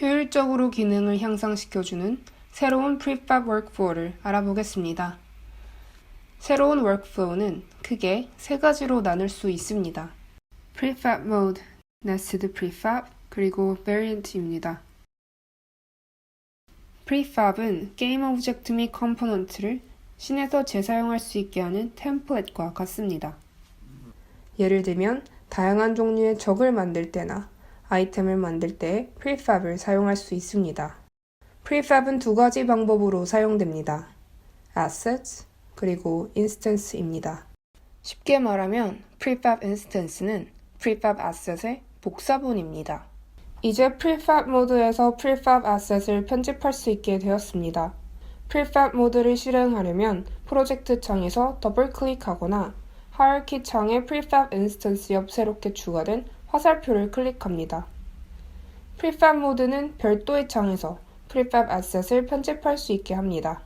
효율적으로 기능을 향상시켜주는 새로운 prefab workflow를 알아보겠습니다. 새로운 workflow는 크게 세 가지로 나눌 수 있습니다. prefab mode, nested prefab, 그리고 variant입니다. prefab은 게임 오브젝트 및 컴포넌트를 씬에서 재사용할 수 있게 하는 템플릿과 같습니다. 예를 들면 다양한 종류의 적을 만들 때나 아이템을 만들 때 prefab을 사용할 수 있습니다. prefab은 두 가지 방법으로 사용됩니다. assets 그리고 instance입니다. 쉽게 말하면 prefab instance는 prefab asset의 복사본입니다. 이제 prefab 모드에서 prefab asset을 편집할 수 있게 되었습니다. prefab 모드를 실행하려면 프로젝트 창에서 더블 클릭하거나 하이어키 창의 prefab instance 옆 새롭게 추가된 화살표를 클릭합니다. prefab 모드는 별도의 창에서 prefab asset을 편집할 수 있게 합니다.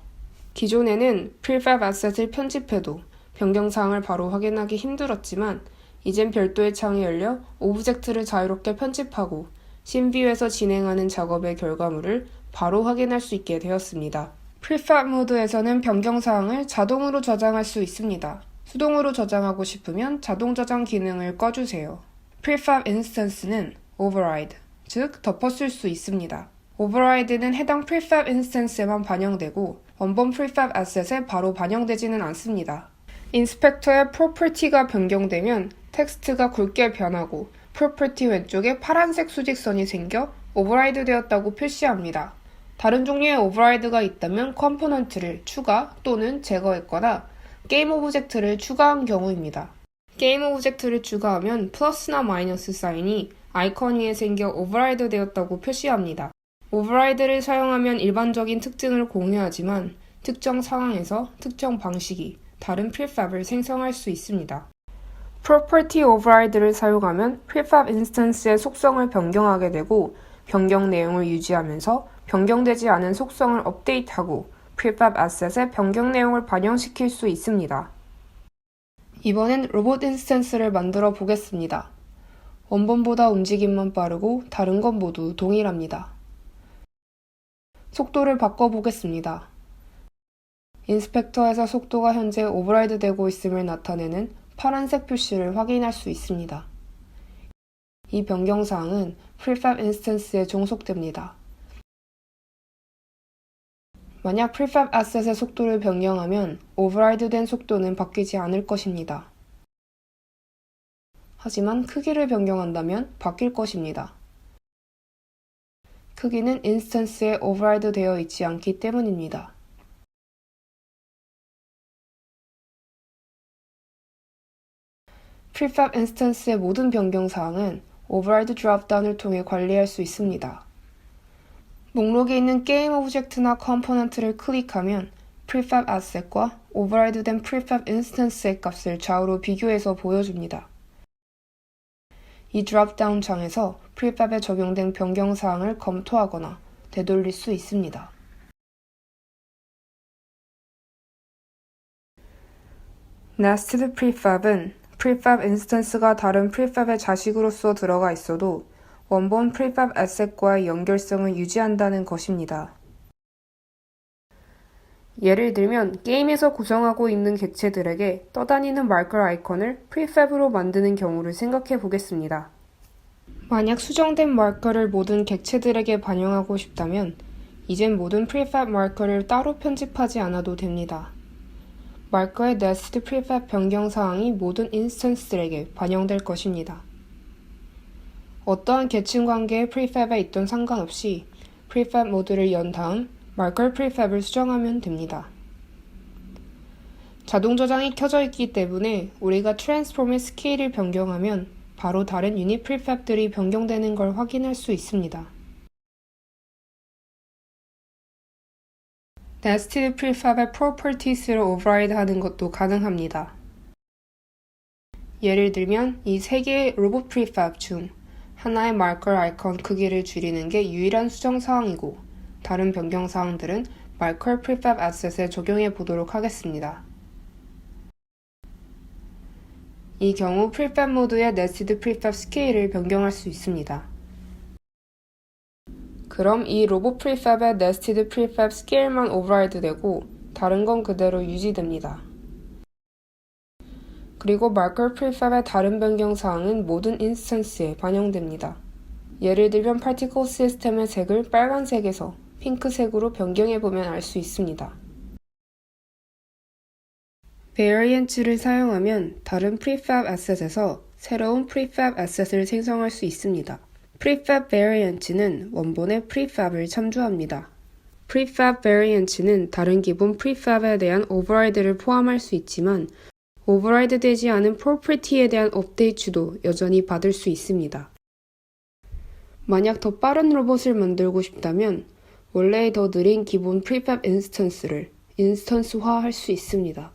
기존에는 prefab asset을 편집해도 변경사항을 바로 확인하기 힘들었지만 이젠 별도의 창이 열려 오브젝트를 자유롭게 편집하고 신비유에서 진행하는 작업의 결과물을 바로 확인할 수 있게 되었습니다. prefab 모드에서는 변경사항을 자동으로 저장할 수 있습니다. 수동으로 저장하고 싶으면 자동 저장 기능을 꺼주세요. Prefab instance는 override, 즉 덮어쓸 수 있습니다. override는 해당 prefab instance에만 반영되고 원본 prefab asset에 바로 반영되지는 않습니다. 인스펙터의 property가 변경되면 텍스트가 굵게 변하고 property 왼쪽에 파란색 수직선이 생겨 override 되었다고 표시합니다. 다른 종류의 override가 있다면 컴포넌트를 추가 또는 제거했거나 게임 오브젝트를 추가한 경우입니다. 게임 오브젝트를 추가하면 플러스나 마이너스 사인이 아이콘 위에 생겨 오버라이드 되었다고 표시합니다. 오버라이드를 사용하면 일반적인 특징을 공유하지만 특정 상황에서 특정 방식이 다른 prefab을 생성할 수 있습니다. property override를 사용하면 prefab instance의 속성을 변경하게 되고 변경 내용을 유지하면서 변경되지 않은 속성을 업데이트하고 prefab asset의 변경 내용을 반영시킬 수 있습니다. 이번엔 로봇 인스턴스를 만들어 보겠습니다. 원본보다 움직임만 빠르고 다른 건 모두 동일합니다. 속도를 바꿔보겠습니다. 인스펙터에서 속도가 현재 오버라이드 되고 있음을 나타내는 파란색 표시를 확인할 수 있습니다. 이 변경사항은 prefab instance에 종속됩니다. 만약 prefab asset의 속도를 변경하면 override 된 속도는 바뀌지 않을 것입니다. 하지만 크기를 변경한다면 바뀔 것입니다. 크기는 인스턴스에 override 되어 있지 않기 때문입니다. prefab instance의 모든 변경 사항은 override dropdown을 통해 관리할 수 있습니다. 목록에 있는 게임 오브젝트나 컴포넌트를 클릭하면 prefab asset과 override 된 prefab instance의 값을 좌우로 비교해서 보여줍니다. 이 드롭다운 창에서 prefab에 적용된 변경 사항을 검토하거나 되돌릴 수 있습니다. nested prefab은 prefab instance가 다른 prefab의 자식으로서 들어가 있어도 원본 prefab asset과의 연결성을 유지한다는 것입니다. 예를 들면 게임에서 구성하고 있는 객체들에게 떠다니는 마커 아이콘을 prefab으로 만드는 경우를 생각해 보겠습니다. 만약 수정된 마커를 모든 객체들에게 반영하고 싶다면 이젠 모든 prefab 마커를 따로 편집하지 않아도 됩니다. nested prefab 변경 사항이 모든 인스턴스들에게 반영될 것입니다. 어떠한 계층 관계의 prefab에 있던 상관없이 prefab 모드를 연 다음 마커 prefab을 수정하면 됩니다. 자동 저장이 켜져 있기 때문에 우리가 트랜스폼의 스케일을 변경하면 바로 다른 유닛 prefab들이 변경되는 걸 확인할 수 있습니다. nested prefab의 properties를 override 하는 것도 가능합니다. 예를 들면 이 세 개의 로봇 prefab 중 하나의 마커 아이콘 크기를 줄이는 게 유일한 수정 사항이고 다른 변경 사항들은 마커 prefab asset에 적용해 보도록 하겠습니다. 이 경우 prefab 모드의 nested prefab 스케일을 변경할 수 있습니다. 그럼 이 로봇 프리팹의 네스티드 프리팹 스케일만 오버라이드 되고 다른 건 그대로 유지됩니다. 그리고 마커 프리팹의 다른 변경 사항은 모든 인스턴스에 반영됩니다. 예를 들면 파티클 시스템의 색을 빨간색에서 핑크색으로 변경해 보면 알 수 있습니다. 베리언츠를 사용하면 다른 프리팹 애셋에서 새로운 프리팹 애셋을 생성할 수 있습니다. 프리팹 베리언츠는 원본의 프리팹을 참조합니다. 프리팹 베리언츠는 다른 기본 프리팹에 대한 오버라이드를 포함할 수 있지만 오버라이드 되지 않은 프로퍼티에 대한 업데이트도 여전히 받을 수 있습니다. 만약 더 빠른 로봇을 만들고 싶다면 원래의 더 느린 기본 프리팹 인스턴스를 인스턴스화 할 수 있습니다.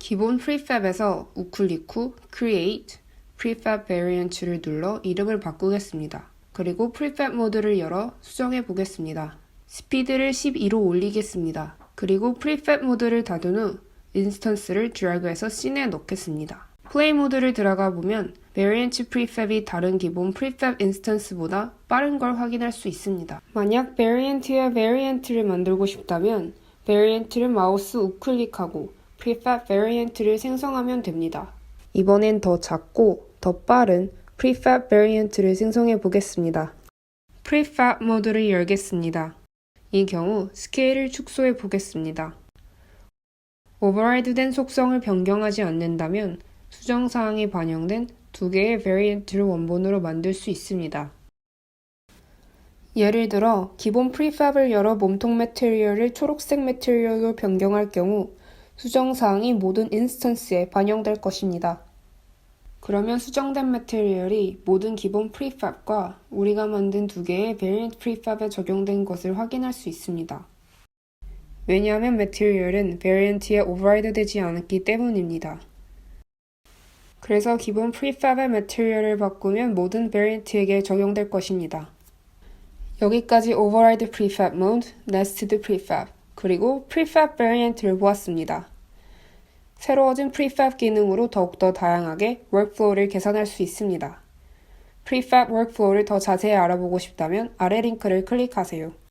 기본 프리팹에서 우클릭 후 Create 프리팹 Variant를 눌러 이름을 바꾸겠습니다. 그리고 프리팹 모드를 열어 수정해 보겠습니다. 스피드를 12로 올리겠습니다. 그리고 프리팹 모드를 닫은 후 인스턴스를 드래그해서 씬에 넣겠습니다. 플레이 모드를 들어가 보면 variant prefab이 다른 기본 prefab 인스턴스보다 빠른 걸 확인할 수 있습니다. 만약 variant의 variant를 만들고 싶다면 variant를 마우스 우클릭하고 prefab variant를 생성하면 됩니다. 이번엔 더 작고 더 빠른 prefab variant를 생성해 보겠습니다. prefab 모드를 열겠습니다. 이 경우 스케일을 축소해 보겠습니다. 오버라이드된 속성을 변경하지 않는다면 수정 사항이 반영된 두 개의 variant를 원본으로 만들 수 있습니다. 예를 들어 기본 prefab을 열어 몸통 매트리얼을 초록색 매트리얼로 변경할 경우 수정 사항이 모든 인스턴스에 반영될 것입니다. 그러면 수정된 매트리얼이 모든 기본 prefab과 우리가 만든 두 개의 variant prefab에 적용된 것을 확인할 수 있습니다. 왜냐하면 매트리얼은 variant에 오버라이드 되지 않았기 때문입니다. 그래서 기본 prefab의 매트리얼을 바꾸면 모든 variant에게 적용될 것입니다. 여기까지 override prefab mode, nested prefab, 그리고 prefab variant를 보았습니다. 새로워진 prefab 기능으로 더욱더 다양하게 workflow를 계산할 수 있습니다. prefab workflow를 더 자세히 알아보고 싶다면 아래 링크를 클릭하세요.